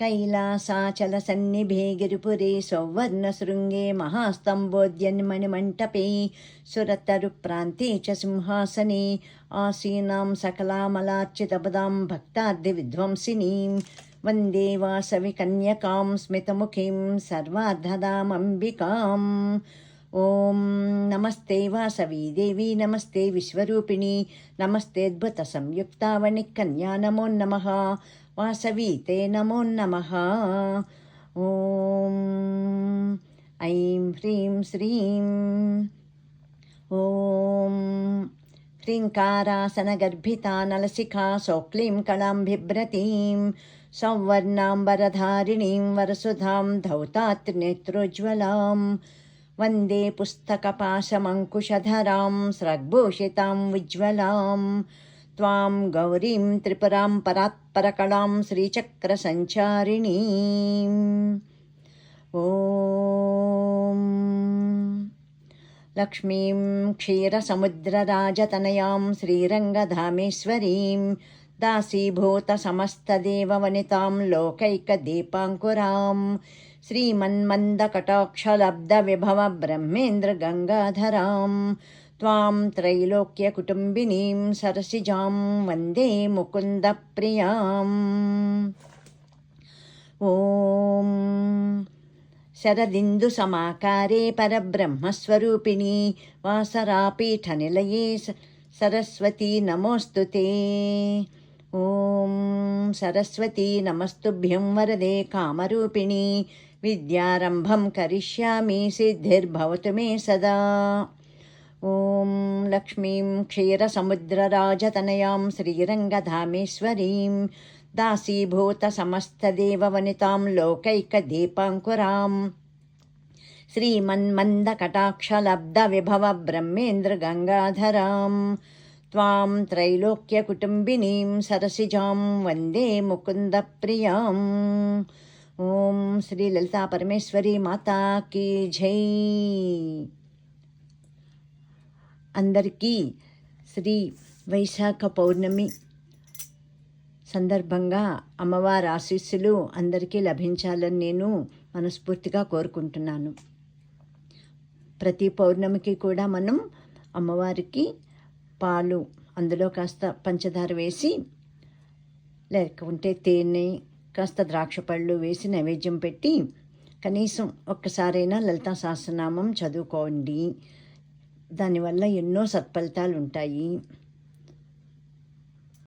कैलासाचलसन्निभे गिरिपुरे सौवर्णशृङ्गे महास्तम्भोद्यन्मणिमण्टपे सुरतरुप्रान्ते च सिंहासने आसीनां सकलामलार्चितपदां भक्ताद्यविध्वंसिनीं वन्दे वासविकन्यकां स्मितमुखीं सर्वार्धदामम्बिकाम् ఓం నమస్తే వాసవీదేవి నమస్తే విశ్వరూపిణి. నమస్తేద్భుత సంయుక్తావణి కన్యా నమో నమ. వాసవీతే నమో నమ. ఓం ఐం హ్రీం శ్రీం. ఓం హ్రీంకారాసనగర్భితా నలసిఖా సౌక్లీం కళాం బిభ్రతీం సంవర్ణాం వరధారిణీం వరసుధాం ధౌతాత్రినేత్రోజ్వలాం वन्दे पुस्तकपाशमङ्कुशधरां स्रग्भूषितां उज्ज्वलां त्वां गौरीं त्रिपुरां परात्परकलां श्रीचक्रसञ्चारिणीम् ॐ लक्ष्मीं क्षीरसमुद्रराजतनयां श्रीरङ्गधामेश्वरीं दासीभूतसमस्तदेववनितां लोकैकदीपाङ्कुरां श्रीमन्मन्दकटाक्षलब्धविभवब्रह्मेन्द्रगङ्गाधरां त्वां त्रैलोक्यकुटुम्बिनीं सरसिजां वन्दे मुकुन्दप्रियाम् ॐ शरदिन्दुसमाकारे परब्रह्मस्वरूपिणी वासरापीठनिलये सरस्वती नमोऽस्तु ते ఓం సరస్వతి నమస్తుభ్యం వరదే కామరూపిణి. విద్యారంభం కరిష్యామి సిద్ధిర్భవతు మే సదా. ఓం లక్ష్మీం క్షీరసముద్రరాజతనయాం శ్రీరంగధామేశ్వరీం దాసీభూతసమస్తదేవవనితాం లోకైకదీపాంకురాం. శ్రీమన్మందకటాక్షలబ్ధవిభవ బ్రహ్మేంద్రగంగాధరాం त्वां त्रैलोक्यकुटुम्बिनीं सरसिजां वन्दे मुकुन्दप्रियाम् ॐ श्रीललितापरमेश्वरी माता की జై అందరికీ శ్రీ వైశాఖ పౌర్ణమి సందర్భంగా అమ్మవారి ఆశీస్సులు అందరికీ లభించాలని నేను మనస్ఫూర్తిగా కోరుకుంటున్నాను ప్రతి పౌర్ణమికి కూడా మనం అమ్మవారికి పాలు అందులో కాస్త పంచదార వేసి లేకుంటే తేనె కాస్త ద్రాక్ష పళ్ళు వేసి నైవేద్యం పెట్టి కనీసం ఒక్కసారైనా లలితా సహస్రనామం చదువుకోండి. దానివల్ల ఎన్నో సత్ఫలితాలు ఉంటాయి